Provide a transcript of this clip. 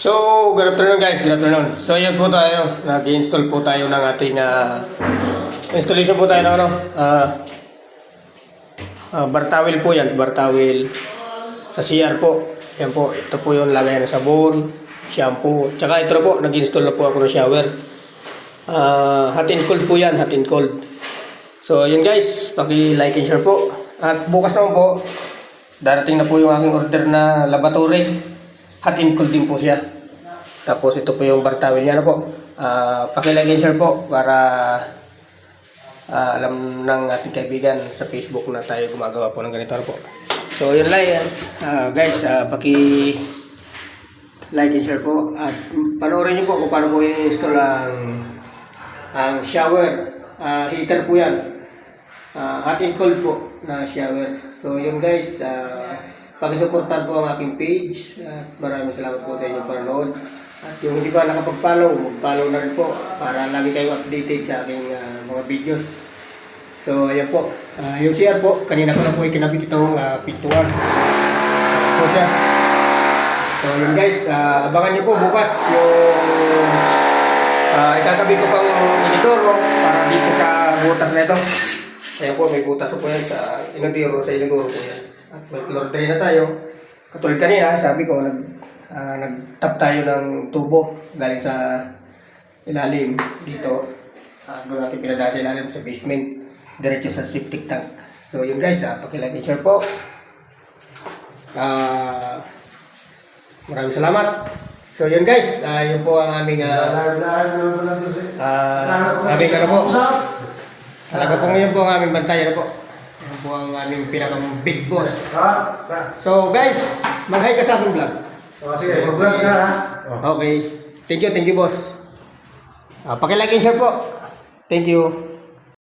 So, good afternoon guys, good afternoon. So, yan po tayo. Nag-install po tayo ng ating ah, installation po tayo ng ano, ah, ah, bar towel po yan, bar towel sa CR po. Yan po, ito po yung lagayan ng sabon, shampoo. Tsaka ito po, nag-install na po ako ng shower. Ah, hot and cold po yan, hot and cold. So, yun guys, paki-like and share po. At bukas naman po, darating na po yung aking order na laboratory. Hot and cold din po siya. Tapos ito po yung bar towel niya na po. Ah, paki-like and share po para ah, alam ng ating kaibigan sa Facebook na tayo gumagawa po ng ganito na po. So, yun lang yan. Ah, guys, ah, paki like and share po. At panoorin niyo po kung paano po i-install ang ang shower, ah, heater po yan. Ah, hot and cold po na shower. So yun guys, uh, pakisuportahan po ang aking page. At maraming salamat po sa inyong panonood. At yung pa nakapag-follow, mag-follow na rin po para lagi kayong updated sa aking ah, mga videos. So ayan po, Ah, yung CR po, kanina ko na po ikinabit itong uh, pintuan. Ito siya. So yun guys, ah, abangan niyo po bukas yung Ah, ikakabit ko pang inidoro para dito sa butas na ito. Ayan po, may butas po yan sa inidoro, sa inidoro po yan. At drain na tayo. Katulad kanina, sabi ko, nag, ah, nag-tap tayo ng tubo galing sa ilalim dito. Uh, doon natin pinadala sa ilalim sa basement. Diretso sa septic tank. So yun guys, ah, pakilike and share po. Ah, maraming salamat. So yun guys, ah, yun po ang aming ah, Ah, aming ano po. Talaga po ngayon po ang aming bantay na po. Yan po ang aming pinakang big boss. So guys, mag-hi ka sa aking vlog. Sige, mag-vlog ka ha. Okay. Thank you, thank you boss. Ah, paki-like and share po. Thank you.